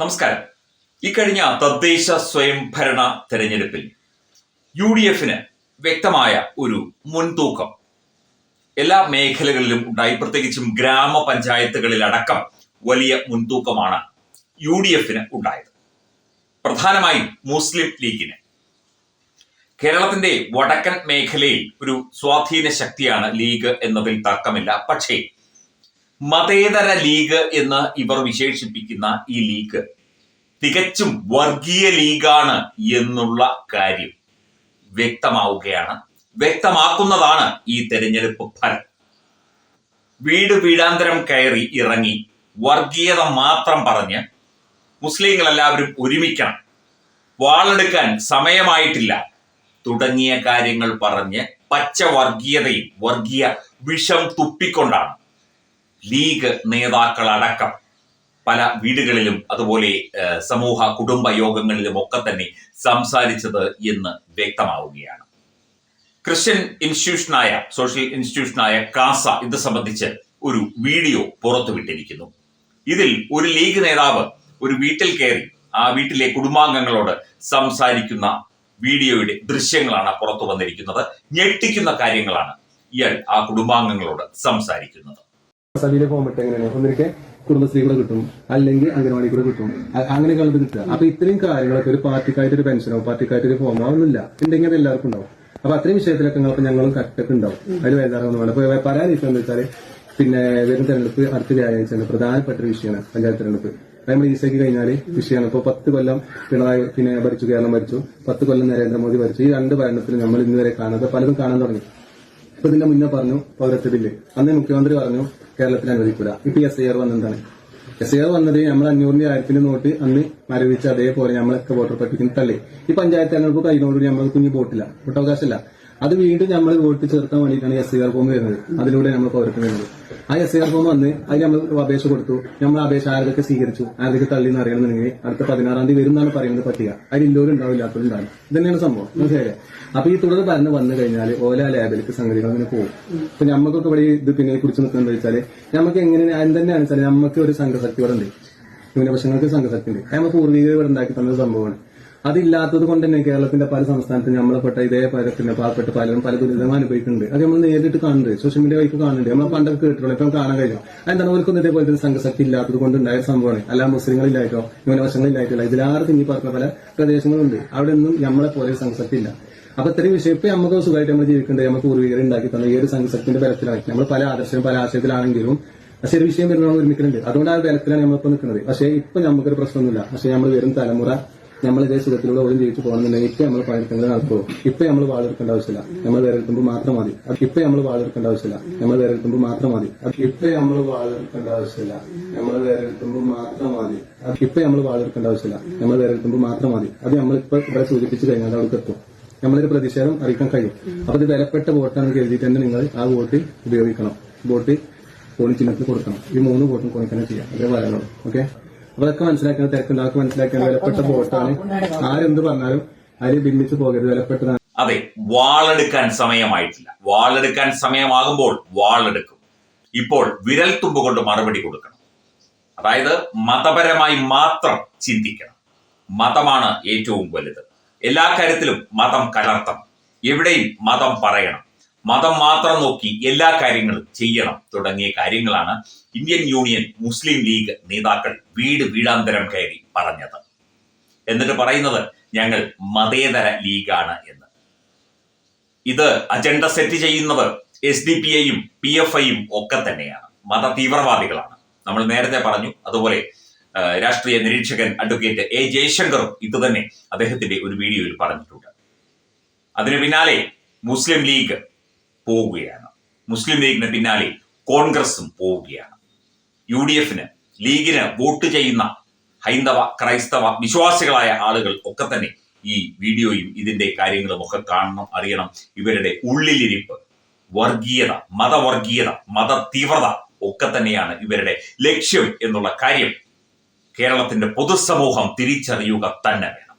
നമസ്കാരം. ഈ കഴിഞ്ഞ തദ്ദേശ സ്വയംഭരണ തെരഞ്ഞെടുപ്പിൽ യു ഡി എഫിന് വ്യക്തമായ ഒരു മുൻതൂക്കം. എല്ലാ മേഖലകളിലും ഉണ്ടായി പ്രത്യേകിച്ചും ഗ്രാമപഞ്ചായത്തുകളിലടക്കം വലിയ മുൻതൂക്കമാണ് യു ഡി എഫിന് ഉണ്ടായത്. പ്രധാനമായും മുസ്ലിം ലീഗിന്. കേരളത്തിന്റെ വടക്കൻ മേഖലയിൽ ഒരു സ്വാധീന ശക്തിയാണ് ലീഗ് എന്നതിൽ തർക്കമില്ല. പക്ഷേ മതേതര ലീഗ് എന്ന് ഇവർ വിശേഷിപ്പിക്കുന്ന ഈ ലീഗ് തികച്ചും വർഗീയ ലീഗാണ് എന്നുള്ള കാര്യം വ്യക്തമാവുകയാണ്. വ്യക്തമാക്കുന്നതാണ് ഈ തെരഞ്ഞെടുപ്പ് ഫലം. വീട് വീടാന്തരം കയറി ഇറങ്ങി വർഗീയത മാത്രം പറഞ്ഞ് മുസ്ലിങ്ങളെല്ലാവരും ഒരുമിക്കണം. വാളെടുക്കാൻ സമയമായിട്ടില്ല. തുടങ്ങിയ കാര്യങ്ങൾ പറഞ്ഞ് പച്ച വർഗീയതയും വർഗീയ വിഷം തുപ്പിക്കൊണ്ടാണ്. ലീഗ് നേതാക്കളടക്കം പല വീടുകളിലും അതുപോലെ സമൂഹ കുടുംബ യോഗങ്ങളിലും ഒക്കെ തന്നെ സംസാരിച്ചത് എന്ന് വ്യക്തമാവുകയാണ്. ക്രിസ്ത്യൻ ഇൻസ്റ്റിറ്റ്യൂഷനായ സോഷ്യൽ ഇൻസ്റ്റിറ്റ്യൂഷനായ കാസ ഇത് സംബന്ധിച്ച് ഒരു വീഡിയോ പുറത്തുവിട്ടിരിക്കുന്നു. ഇതിൽ ഒരു ലീഗ് നേതാവ് ഒരു വീട്ടിൽ കയറി ആ വീട്ടിലെ കുടുംബാംഗങ്ങളോട് സംസാരിക്കുന്ന വീഡിയോയുടെ ദൃശ്യങ്ങളാണ് പുറത്തു വന്നിരിക്കുന്നത്. ഞെട്ടിക്കുന്ന കാര്യങ്ങളാണ് ഇയാൾ ആ കുടുംബാംഗങ്ങളോട് സംസാരിക്കുന്നത്. സഭയിലെ പോകുമ്പോട്ട് എങ്ങനെയാണ്? ഒന്നിരിക്കെ കുടുംബശ്രീ കൂടെ കിട്ടും അല്ലെങ്കിൽ അംഗനവാടി കൂടെ കിട്ടും. അങ്ങനെ അങ്ങനെയൊക്കെ ഉള്ളത് കിട്ടുക. അപ്പൊ ഇത്രയും കാര്യങ്ങളൊക്കെ ഒരു പാർട്ടിക്കായിട്ട് ഒരു പെൻഷനോ പാർട്ടിക്കായിട്ട് ഒരു ഫോമോ ഒന്നുമില്ല. ഉണ്ടെങ്കിൽ അത് എല്ലാവർക്കും ഉണ്ടാവും. അപ്പൊ അത്രയും വിഷയത്തിലൊക്കെ ഞങ്ങൾക്ക് ഞങ്ങളും കട്ടൊക്കെ ഉണ്ടാവും. അതിൽ വേദാറൊന്നും വേണം അപ്പൊ പറയാൻ ഇഷ്ടം എന്താ വെച്ചാൽ പിന്നെ വരുന്ന തെരഞ്ഞെടുപ്പ് അടുത്ത വ്യാഴാഴ്ച പ്രധാനപ്പെട്ട ഒരു വിഷയമാണ് പഞ്ചായത്ത് തെരഞ്ഞെടുപ്പ്. നമ്മൾ ഈസേക്ക് കഴിഞ്ഞാൽ വിഷയമാണ്. ഇപ്പൊ പത്ത് കൊല്ലം പിണറായി പിന്നെ ഭരിച്ചു കേരളം ഭരിച്ചു. പത്ത് കൊല്ലം നരേന്ദ്രമോദി ഭരിച്ചു. ഈ രണ്ട് ഭരണത്തിൽ നമ്മൾ ഇന്നുവരെ കാണാതെ പലതും കാണാൻ തുടങ്ങി. ഇപ്പൊ ഇതിന്റെ മുന്നേ പറഞ്ഞു പൗരത്വ ബില്ല്. അന്ന് മുഖ്യമന്ത്രി പറഞ്ഞു കേരളത്തിൽ അനുവദിക്കൂല. ഇപ്പൊ എസ് ഐ ആർ വന്നെന്താണ് എസ് ഐ ആർ വന്നത് നമ്മൾ അഞ്ഞൂറിന്റെ ആയിരത്തിന്റെ നോട്ട് അന്ന് മരവിച്ച് അതേപോലെ നമ്മളൊക്കെ വോട്ടർ പട്ടികയിൽ തള്ളി. ഈ പഞ്ചായത്ത് തെരഞ്ഞെടുപ്പ് കഴിഞ്ഞോടുകൂടി നമ്മൾ കുഞ്ഞു വോട്ടില്ല. വോട്ടവകാശമില്ല. അത് വീണ്ടും നമ്മൾ വോട്ട് ചേർക്കാൻ വേണ്ടിയിട്ടാണ് എസ് ആർ ഫോം വരുന്നത്. അതിലൂടെ നമ്മൾ പൗരത്വം വരുന്നത്. ആ എസ് ആർ ഫോം വന്ന് അത് നമ്മൾ അപേക്ഷ കൊടുത്തു. നമ്മൾ അപേക്ഷ ആരൊക്കെ സ്വീകരിച്ചു ആരൊക്കെ തള്ളി എന്ന് അറിയണമെന്നുണ്ടെങ്കിൽ അടുത്ത പതിനാറാം തീയതി വരും എന്നാണ് പറയുന്നത് പട്ടിക. അതിൽ ഇല്ലോരും ഉണ്ടാവും ഇല്ലാത്തവരും ഉണ്ടാവും. ഇതന്നെയാണ് സംഭവം. മനസ്സിലായില്ലേ? അപ്പൊ ഈ തുടർ ഭരണം വന്നു കഴിഞ്ഞാൽ ഓല ലേബലിക്ക് സംഗതികൾ അങ്ങനെ പോകും. അപ്പൊ നമുക്കൊക്കെ ഇവിടെ ഇത് പിന്നെ കുറിച്ച് നിൽക്കുന്നത് വെച്ചാൽ നമുക്ക് എങ്ങനെ എന്തെന്നെയാണ് വെച്ചാൽ നമുക്ക് ഒരു സംഘശക്തി ഇവിടെ ഉണ്ട്. ന്യൂനപക്ഷങ്ങൾക്ക് സംഘശക്തി ഉണ്ട്. നമ്മൾ പൂർവികർ ഇവിടെ ഉണ്ടാക്കി തന്ന സംഭവമാണ്. അതില്ലാത്തത് കൊണ്ട് തന്നെ കേരളത്തിന്റെ പല സംസ്ഥാനത്തും നമ്മളെപ്പെട്ട ഇതേ പരത്തിന്റെ പാവപ്പെട്ട പലരും പല ദുരിതം അനുഭവിക്കുന്നുണ്ട്. അത് നമ്മൾ നേരിട്ട് കാണുന്നുണ്ട്. സോഷ്യൽ മീഡിയ വഴിക്ക് കാണുന്നുണ്ട്. നമ്മൾ പണ്ടൊക്കെ കേട്ടിട്ടുള്ളൂ. ഇപ്പം കാണാൻ കഴിയും അതെന്താണ്? അവർക്കൊന്നും ഇതേപോലെ തന്നെ സംഘശക്തി ഇല്ലാത്തത് കൊണ്ട് ഉണ്ടായ സംഭവമാണ്. അല്ല മുസ്ലിങ്ങളില്ലായിട്ടോ ന്യൂനപക്ഷങ്ങളില്ലായിട്ടോ ഇതിലാറ് തിങ്ങി പറഞ്ഞ പല പ്രദേശങ്ങളുണ്ട്. അവിടെ ഒന്നും നമ്മളെ പോലെ സംഘശക്തി ഇല്ല. അപ്പൊ ഇത്രയും വിഷയം ഇപ്പൊ നമുക്ക് സുഖമായിട്ട് നമ്മൾ ജീവിക്കേണ്ടത് നമുക്ക് പൂർവികർ ഉണ്ടാക്കി തന്ന ഈ ഒരു സംഘശക്തിന്റെ ബലത്തിലാണ്. നമ്മൾ പല ആദർശവും പല ആശയത്തിലാണെങ്കിലും പക്ഷെ ഒരു വിഷയം വരുന്ന ഒരുമിക്കുന്നുണ്ട്. അതുകൊണ്ട് ആ ബലത്തിലാണ് നമ്മളിപ്പോ നിൽക്കുന്നത്. പക്ഷേ ഇപ്പൊ നമുക്കൊരു പ്രശ്നമൊന്നുമില്ല. പക്ഷെ നമ്മൾ വരും തലമുറ നമ്മൾ ഇതേ സുഖത്തിലൂടെ ഓടി ജീവിച്ചു പോകണമെന്നുണ്ടെങ്കിൽ ഇപ്പൊ നമ്മൾ പണിയെടുക്കുന്നത് നടക്കുള്ളൂ ഇപ്പൊ നമ്മൾ വാളെടുക്കേണ്ട ആവശ്യമില്ല. നമ്മൾ വേറെ എത്തുമ്പോൾ മാത്രം മതി. ഇപ്പൊ നമ്മൾ വാളെടുക്കേണ്ട ആവശ്യമില്ല. നമ്മൾ വേറെ എത്തുമ്പോൾ മാത്രം മതി. ഇപ്പൊ നമ്മൾ വാളെടുക്കേണ്ട ആവശ്യമില്ല. നമ്മൾ വേറെ എത്തുമ്പോൾ മാത്രം മതി. ഇപ്പൊ നമ്മൾ വാളെടുക്കേണ്ട ആവശ്യമില്ല. നമ്മൾ വേറെ എത്തുമ്പോൾ മാത്രം മതി. അത് നമ്മൾ ഇപ്പം ഇവിടെ സൂചിപ്പിച്ചു കഴിഞ്ഞാൽ അവിടെ എത്തും. നമ്മളൊരു പ്രതിഷേധം അറിയിക്കാൻ കഴിയും. അപ്പൊ ഇത് വിലപ്പെട്ട വോട്ടാണ് കരുതിയിട്ട് തന്നെ നിങ്ങൾ ആ വോട്ട് ഉപയോഗിക്കണം. വോട്ട് കോണി ചിഹ്നത്തിൽ കൊടുക്കണം. ഈ മൂന്ന് വോട്ടും കോണിക്കന്നെ ചെയ്യാം. അതേ പറയാനുള്ളൂ ഓക്കെ? അതൊക്കെ മനസ്സിലാക്കുന്നത് തിരക്കുണ്ടാക്കി മനസ്സിലാക്കണം വിലപ്പെട്ട ബോട്ടാണ്. ആരെന്ത് പറഞ്ഞാലും അതിൽ ഭിന്നിച്ചു പോകരുത്. വിലപ്പെട്ടതാണ്. അതെ വാളെടുക്കാൻ സമയമായിട്ടില്ല. വാളെടുക്കാൻ സമയമാകുമ്പോൾ വാളെടുക്കും. ഇപ്പോൾ വിരൽ തുമ്പ് കൊണ്ട് മറുപടി കൊടുക്കണം. അതായത് മതപരമായി മാത്രം ചിന്തിക്കണം. മതമാണ് ഏറ്റവും വലുത്. എല്ലാ കാര്യത്തിലും മതം കലർത്തണം. എവിടെയും മതം പറയണം. മതം മാത്രം നോക്കി എല്ലാ കാര്യങ്ങളും ചെയ്യണം തുടങ്ങിയ കാര്യങ്ങളാണ് ഇന്ത്യൻ യൂണിയൻ മുസ്ലിം ലീഗ് നേതാക്കൾ വീട് വീടാന്തരം കയറി പറഞ്ഞത്. എന്നിട്ട് പറയുന്നത് ഞങ്ങൾ മതേതര ലീഗാണ് എന്ന്. ഇത് അജണ്ട സെറ്റ് ചെയ്യുന്നവർ എസ് ഡി പി ഐയും പി എഫ് ഐയും ഒക്കെ തന്നെയാണ്. മത തീവ്രവാദികളാണ്. നമ്മൾ നേരത്തെ പറഞ്ഞു അതുപോലെ രാഷ്ട്രീയ നിരീക്ഷകൻ അഡ്വക്കേറ്റ് എ ജയശങ്കറും ഇത് തന്നെ അദ്ദേഹത്തിന്റെ ഒരു വീഡിയോയിൽ പറഞ്ഞിട്ടുണ്ട്. അതിനു പിന്നാലെ മുസ്ലിം ലീഗ് പോവുകയാണ്. മുസ്ലിം ലീഗിന് പിന്നാലെ കോൺഗ്രസും പോവുകയാണ്. യു ഡി എഫിന് ലീഗിന് വോട്ട് ചെയ്യുന്ന ഹൈന്ദവ ക്രൈസ്തവ വിശ്വാസികളായ ആളുകൾ ഒക്കെ തന്നെ ഈ വീഡിയോയും ഇതിന്റെ കാര്യങ്ങളും ഒക്കെ കാണണം അറിയണം. ഇവരുടെ ഉള്ളിലിരിപ്പ് വർഗീയത മതവർഗീയത മത തീവ്രത ഒക്കെ തന്നെയാണ് ഇവരുടെ ലക്ഷ്യം എന്നുള്ള കാര്യം കേരളത്തിന്റെ പൊതുസമൂഹം തിരിച്ചറിയുക തന്നെ വേണം.